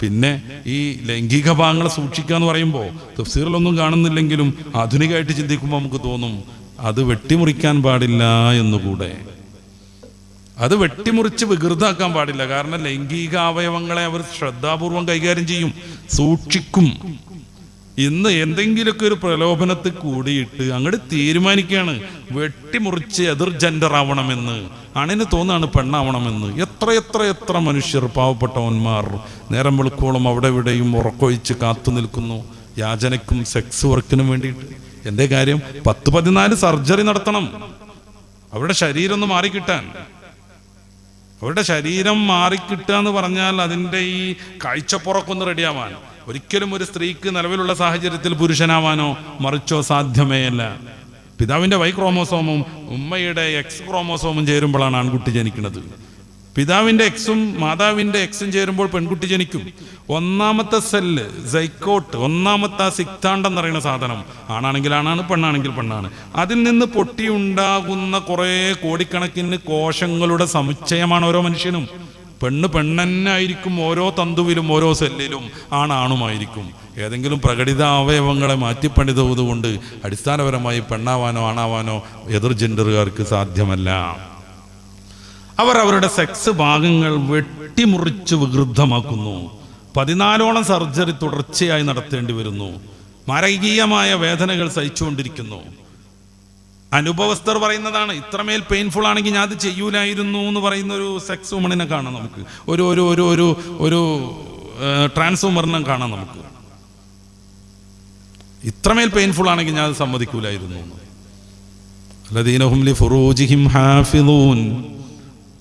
പിന്നെ ഈ ലൈംഗിക ഭാഗങ്ങളെ സൂക്ഷിക്കുക എന്ന് പറയുമ്പോൾ തഫ്സീറിലൊന്നും കാണുന്നില്ലെങ്കിലും ആധുനികമായിട്ട് ചിന്തിക്കുമ്പോൾ നമുക്ക് തോന്നും അത് വെട്ടിമുറിക്കാൻ പാടില്ല എന്നുകൂടെ. അത് വെട്ടിമുറിച്ച് വികൃതാക്കാൻ പാടില്ല. കാരണം ലൈംഗിക അവയവങ്ങളെ അവർ ശ്രദ്ധാപൂർവം കൈകാര്യം ചെയ്യും സൂക്ഷിക്കും. ഇന്ന് എന്തെങ്കിലുമൊക്കെ ഒരു പ്രലോഭനത്തിൽ കൂടിയിട്ട് അങ്ങോട്ട് തീരുമാനിക്കുകയാണ് വെട്ടിമുറിച്ച് എതിർ ജെൻഡർ ആവണമെന്ന് അണിന് തോന്നാണ് പെണ്ണാവണമെന്ന്. എത്ര എത്ര എത്ര മനുഷ്യർ പാവപ്പെട്ടവന്മാർ നേരം വെളുക്കോളം അവിടെ ഇവിടെയും ഉറക്കൊഴിച്ച് കാത്തു നിൽക്കുന്നു. യാചനയ്ക്കും സെക്സ് വർക്കിനും വേണ്ടിയിട്ട്. എന്തേ കാര്യം പത്ത് പതിനാല് സർജറി നടത്തണം. അവരുടെ ശരീരം ഒന്ന് മാറിക്കിട്ടാൻ. അവരുടെ ശരീരം മാറിക്കിട്ടുക എന്ന് പറഞ്ഞാൽ അതിന്റെ ഈ കാഴ്ചപ്പുറക്കൊന്ന് റെഡിയാവാൻ ഒരിക്കലും ഒരു സ്ത്രീക്ക് നിലവിലുള്ള സാഹചര്യത്തിൽ പുരുഷനാവാനോ മറിച്ചോ സാധ്യമേ പിതാവിന്റെ വൈ ക്രോമോസോമും ഉമ്മയുടെ എക്സ് ക്രോമോസോമും ചേരുമ്പോഴാണ് ആൺകുട്ടി ജനിക്കുന്നത്. പിതാവിന്റെ എക്സും മാതാവിന്റെ എക്സും ചേരുമ്പോൾ പെൺകുട്ടി ജനിക്കും. ഒന്നാമത്തെ സെല്ല് സൈക്കോട്ട് ഒന്നാമത്തെ ആ സിക്താണ്ടം എന്ന് പറയുന്ന സാധനം ആണാണെങ്കിൽ ആണാണ് പെണ്ണാണെങ്കിൽ പെണ്ണാണ്. അതിൽ നിന്ന് പൊട്ടിയുണ്ടാകുന്ന കുറേ കോടിക്കണക്കിന് കോശങ്ങളുടെ സമുച്ചയമാണ് ഓരോ മനുഷ്യനും. പെണ്ണ് പെണ്ണെന്നായിരിക്കും ഓരോ തന്തുവിലും ഓരോ സെല്ലിലും ആണാണുമായിരിക്കും ഏതെങ്കിലും പ്രകടിത അവയവങ്ങളെ മാറ്റിപ്പണിതുകൊണ്ട് അടിസ്ഥാനപരമായി പെണ്ണാവാനോ ആണാവാനോ എതിർ ജെൻഡറുകാർക്ക് സാധ്യമല്ല. അവർ അവരുടെ സെക്സ് ഭാഗങ്ങൾ വെട്ടിമുറിച്ച് വികൃതമാക്കുന്നു. പതിനാലോളം സർജറി തുടർച്ചയായി നടത്തേണ്ടി വരുന്നു. മരകീയമായ വേദനകൾ സഹിച്ചുകൊണ്ടിരിക്കുന്നു. അനുഭവസ്ഥർ പറയുന്നതാണ് ഇത്രമേൽ പെയിൻഫുൾ ആണെങ്കിൽ ഞാൻ അത് ചെയ്യൂലായിരുന്നു എന്ന് പറയുന്ന ഒരു സെക്സ് വുമണിനെ കാണാം നമുക്ക്. ഒരു ഒരു ഒരു ഒരു ഒരു ട്രാൻസ് വുമറിനെ കാണാം നമുക്ക്. ഇത്രമേൽ പെയിൻഫുൾ ആണെങ്കിൽ ഞാൻ അത് സമ്മതിക്കൂലായിരുന്നു ഫുറൂജിഹിം ഹാഫിദൂൻ.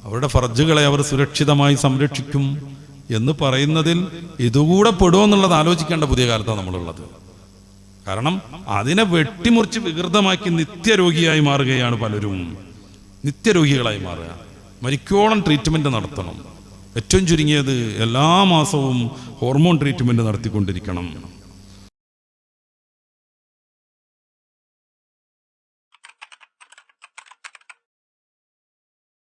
അവരുടെ ഫർജുകളെ അവർ സുരക്ഷിതമായി സംരക്ഷിക്കും എന്ന് പറയുന്നതിൽ ഇതുകൂടെ പെടുമോ എന്നുള്ളത് ആലോചിക്കേണ്ട പുതിയ കാലത്താണ് നമ്മളുള്ളത്. കാരണം അതിനെ വെട്ടിമുറിച്ച് വികൃതമാക്കി നിത്യരോഗിയായി മാറുകയാണ് പലരും. നിത്യരോഗികളായി മാറുക. മരിക്കോളം ട്രീറ്റ്മെന്റ് നടത്തണം. ഏറ്റവും ചുരുങ്ങിയത് എല്ലാ മാസവും ഹോർമോൺ ട്രീറ്റ്മെന്റ് നടത്തിക്കൊണ്ടിരിക്കണം.